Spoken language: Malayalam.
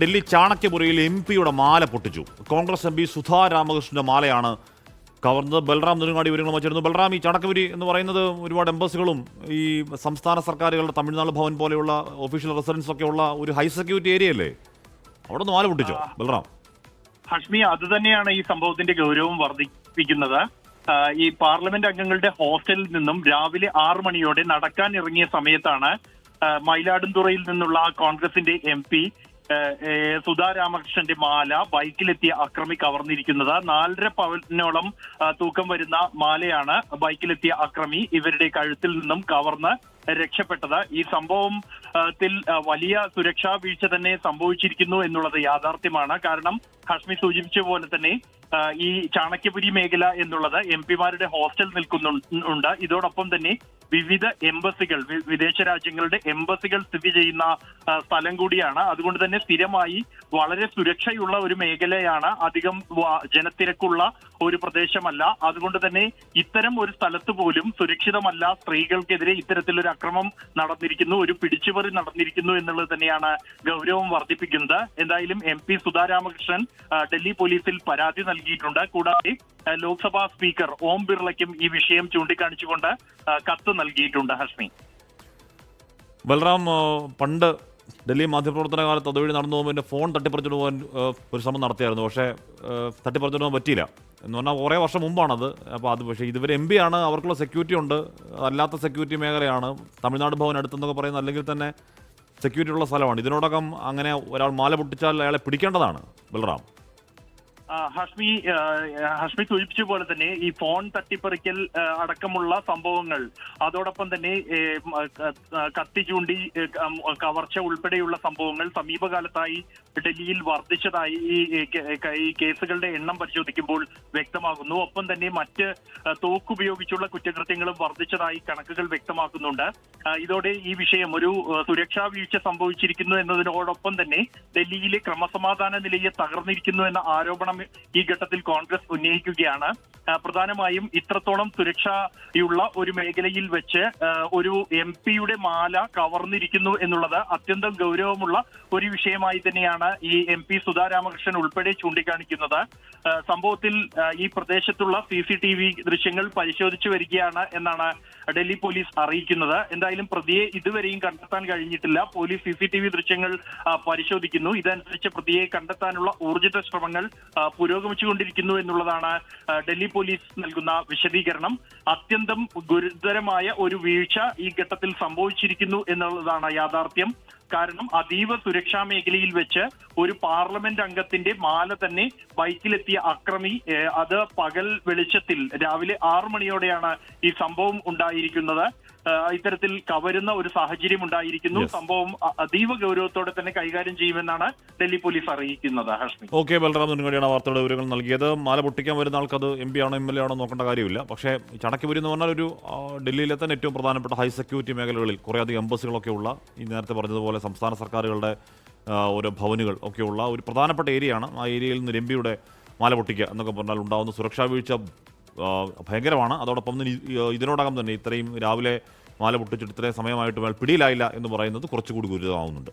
ഡൽഹി ചാണക്യപുരയിൽ എം പിയുടെ മാല പൊട്ടിച്ചു. കോൺഗ്രസ് എം പി സുധാ രാമകൃഷ്ണന്റെ മാലയാണ് കവർന്നത്. ബൽറാം നെടുങ്ങാടി വിവരങ്ങൾ വച്ചിരുന്നു ബൽറാം ഈ ചാണക്യപുരി എന്ന് പറയുന്നത് ഒരുപാട് എംബസികളും ഈ സംസ്ഥാന സർക്കാരുകളുടെ തമിഴ്നാട് ഭവൻ പോലെയുള്ള ഒഫീഷ്യൽ റെസിഡൻസ് ഒക്കെ ഉള്ള ഒരു ഹൈ സെക്യൂരിറ്റി ഏരിയ അല്ലേ? അവിടെ നിന്ന് മാല പൊട്ടിച്ചോ ബൽറാം? ഹഷ്മി അത് തന്നെയാണ് ഈ സംഭവത്തിന്റെ ഗൗരവം വർദ്ധിപ്പിക്കുന്നത്. ഈ പാർലമെന്റ് അംഗങ്ങളുടെ ഹോസ്റ്റലിൽ നിന്നും രാവിലെ ആറ് മണിയോടെ നടക്കാൻ ഇറങ്ങിയ സമയത്താണ് മയിലാടുംതുറയിൽ നിന്നുള്ള കോൺഗ്രസിന്റെ എം പി സുധാ രാമകൃഷ്ണന്റെ മാല ബൈക്കിലെത്തി അക്രമി കവർന്നിരിക്കുന്നത്. നാലര പവനോളം തൂക്കം വരുന്ന മാലയാണ് ബൈക്കിലെത്തിയ അക്രമി. ഇവരുടെ കഴുത്തിൽ നിന്നും കവർന്ന് രക്ഷപ്പെട്ടത്. ഈ സംഭവം ത്തിൽ വലിയ സുരക്ഷാ വീഴ്ച തന്നെ സംഭവിച്ചിരിക്കുന്നു എന്നുള്ളത് യാഥാർത്ഥ്യമാണ്. കാരണം ഹഷ്മി സൂചിപ്പിച്ച പോലെ തന്നെ ഈ ചാണക്യപുരി മേഖല എന്നുള്ളത് എം പിമാരുടെ ഹോസ്റ്റൽ നിൽക്കുന്നുണ്ട് ഇതോടൊപ്പം തന്നെ വിവിധ എംബസികൾ വിദേശ രാജ്യങ്ങളുടെ എംബസികൾ സ്ഥിതി ചെയ്യുന്ന സ്ഥലം കൂടിയാണ്. അതുകൊണ്ട് തന്നെ സ്ഥിരമായി വളരെ സുരക്ഷയുള്ള ഒരു മേഖലയാണ് അധികം ജനത്തിരക്കുള്ള ഒരു പ്രദേശമല്ല. അതുകൊണ്ട് തന്നെ ഇത്തരം ഒരു സ്ഥലത്ത് പോലും സുരക്ഷിതമല്ല സ്ത്രീകൾക്കെതിരെ ഇത്തരത്തിലൊരു അക്രമം നടന്നിരിക്കുന്നു ഒരു പിടിച്ചുപറി നടന്നിരിക്കുന്നു എന്നുള്ളത് തന്നെയാണ് ഗൗരവം വർദ്ധിപ്പിക്കുന്നത്. എന്തായാലും എം പി സുധാരാമകൃഷ്ണൻ ഡൽഹി പോലീസിൽ പരാതി നൽകിയിട്ടുണ്ട്. കൂടാതെ ലോക്സഭാ സ്പീക്കർ ഓം ബിർളയ്ക്കും ഈ വിഷയം ചൂണ്ടിക്കാണിച്ചുകൊണ്ട് കത്ത് നൽകിയിട്ടുണ്ട് ഹഷ്മി. ബൽറാം പണ്ട് ഡൽഹി മാധ്യമപ്രവർത്തന കാലത്ത് അതുവഴി നടന്നു പോകുമ്പോൾ ഫോൺ തട്ടിപ്പറിച്ചു പോകാൻ ഒരു ശ്രമം നടത്തിയായിരുന്നു. പക്ഷേ തട്ടിപ്പറിച്ചു പോകാൻ പറ്റിയില്ല. എന്ന് പറഞ്ഞാൽ കുറേ വർഷം മുമ്പാണത്. അപ്പോൾ അത് പക്ഷേ ഇതുവരെ എം പി ആണ്. അവർക്കുള്ള സെക്യൂരിറ്റി ഉണ്ട്. അല്ലാത്ത സെക്യൂരിറ്റി മേഖലയാണ്. തമിഴ്നാട് ഭവൻ അടുത്തെന്നൊക്കെ പറയുന്നത് അല്ലെങ്കിൽ തന്നെ സെക്യൂരിറ്റി ഉള്ള സ്ഥലമാണ്. ഇതിനോടകം അങ്ങനെ ഒരാൾ മാല പൊട്ടിച്ചാൽ അയാളെ പിടിക്കേണ്ടതാണ് ബൽറാം. ഹഷ്മി ഹഷ്മി സൂചിപ്പിച്ച പോലെ തന്നെ ഈ ഫോൺ തട്ടിപ്പറിക്കൽ അടക്കമുള്ള സംഭവങ്ങൾ അതോടൊപ്പം തന്നെ കത്തി ചൂണ്ടി കവർച്ച ഉൾപ്പെടെയുള്ള സംഭവങ്ങൾ സമീപകാലത്തായി ഡൽഹിയിൽ വർദ്ധിച്ചതായി ഈ കേസുകളുടെ എണ്ണം പരിശോധിക്കുമ്പോൾ വ്യക്തമാകുന്നു. ഒപ്പം തന്നെ മറ്റ് തോക്ക് തോക്കുപയോഗിച്ചുള്ള കുറ്റകൃത്യങ്ങളും വർദ്ധിച്ചതായി കണക്കുകൾ വ്യക്തമാക്കുന്നുണ്ട്. ഇതോടെ ഈ വിഷയം ഒരു സുരക്ഷാ വീഴ്ച സംഭവിച്ചിരിക്കുന്നു എന്നതിനോടൊപ്പം തന്നെ ഡൽഹിയിലെ ക്രമസമാധാന നിലയെ തകർന്നിരിക്കുന്നു എന്ന ആരോപണം ഈ ഘട്ടത്തിൽ കോൺഗ്രസ് ഉന്നയിക്കുകയാണ്. പ്രധാനമായും ഇത്രത്തോളം സുരക്ഷയുള്ള ഒരു മേഖലയിൽ വെച്ച് ഒരു എം പിയുടെ മാല കവർന്നിരിക്കുന്നു എന്നുള്ളത് അത്യന്തം ഗൗരവമുള്ള ഒരു വിഷയമായി തന്നെയാണ് ഈ എം പി സുധാരാമകൃഷ്ണൻ ഉൾപ്പെടെ ചൂണ്ടിക്കാണിക്കുന്നത്. സംഭവത്തിൽ ഈ പ്രദേശത്തുള്ള സി സി ടി വി ദൃശ്യങ്ങൾ പരിശോധിച്ചു വരികയാണ് എന്നാണ് ഡൽഹി പോലീസ് അറിയിക്കുന്നത്. എന്തായാലും പ്രതിയെ ഇതുവരെയും കണ്ടെത്താൻ കഴിഞ്ഞിട്ടില്ല. Police C C T V ദൃശ്യങ്ങൾ പരിശോധിക്കുന്നു. ഇതനുസരിച്ച് പ്രതിയെ കണ്ടെത്താനുള്ള ഊർജിത ശ്രമങ്ങൾ പുരോഗമിച്ചുകൊണ്ടിരിക്കുന്നു എന്നുള്ളതാണ് ഡൽഹി പോലീസ് നൽകുന്ന വിശദീകരണം. അത്യന്തം ഗുരുതരമായ ഒരു വീഴ്ച ഈ ഘട്ടത്തിൽ സംഭവിച്ചിരിക്കുന്നു എന്നുള്ളതാണ് യാഥാർത്ഥ്യം. കാരണം അതീവ സുരക്ഷാ മേഖലയിൽ വെച്ച് ഒരു പാർലമെന്റ് അംഗത്തിന്റെ മാല തന്നെ ബൈക്കിലെത്തിയ അക്രമി അത് പകൽ വെളിച്ചത്തിൽ രാവിലെ ആറു മണിയോടെയാണ് ഈ സംഭവം ഉണ്ടായിരിക്കുന്നത്. ഇത്തരത്തിൽ കവരുന്ന ഒരു സാഹചര്യം ഉണ്ടായിരിക്കുന്നു സംഭവം അതീവ ഗൗരവത്തോടെ തന്നെ കൈകാര്യം ചെയ്യുമെന്നാണ് ഡൽഹി പോലീസ് അറിയിക്കുന്നത് ഹഷ്മി ഓക്കെ ബൽറാം നെടുങ്ങടിയാണ് വാർത്തയുടെ വിവരങ്ങൾ നൽകിയത്. മാല പൊട്ടിക്കാൻ വരുന്ന ആൾക്ക് അത് എം പി ആണോ എം എൽ എ ആണോ നോക്കേണ്ട കാര്യമില്ല. പക്ഷേ ചടക്കിപുരി എന്ന് പറഞ്ഞാൽ ഒരു ഡൽഹിയിലെ തന്നെ ഏറ്റവും പ്രധാനപ്പെട്ട ഹൈ സെക്യൂരിറ്റി മേഖലകളിൽ കുറേയധികം എംബസികളൊക്കെ ഉള്ള ഈ നേരത്തെ പറഞ്ഞതുപോലെ സംസ്ഥാന സർക്കാരുകളുടെ ഓരോ ഭവനുകൾ ഒക്കെയുള്ള ഒരു പ്രധാനപ്പെട്ട ഏരിയയാണ്. ആ ഏരിയയിൽ നിന്ന് എം പിയുടെ മാല പൊട്ടിക്കുക എന്നൊക്കെ പറഞ്ഞാൽ ഉണ്ടാകുന്ന സുരക്ഷാ വീഴ്ച ഭയങ്കരമാണ്. അതോടൊപ്പം തന്നെ ഇതിനോടകം തന്നെ ഇത്രയും രാവിലെ മാല പൊട്ടിച്ചിട്ട് ഇത്രയും സമയമായിട്ട് പിടിയിലായില്ല എന്ന് പറയുന്നത് കുറച്ചുകൂടി ഗുരുതരമാവുന്നുണ്ട്.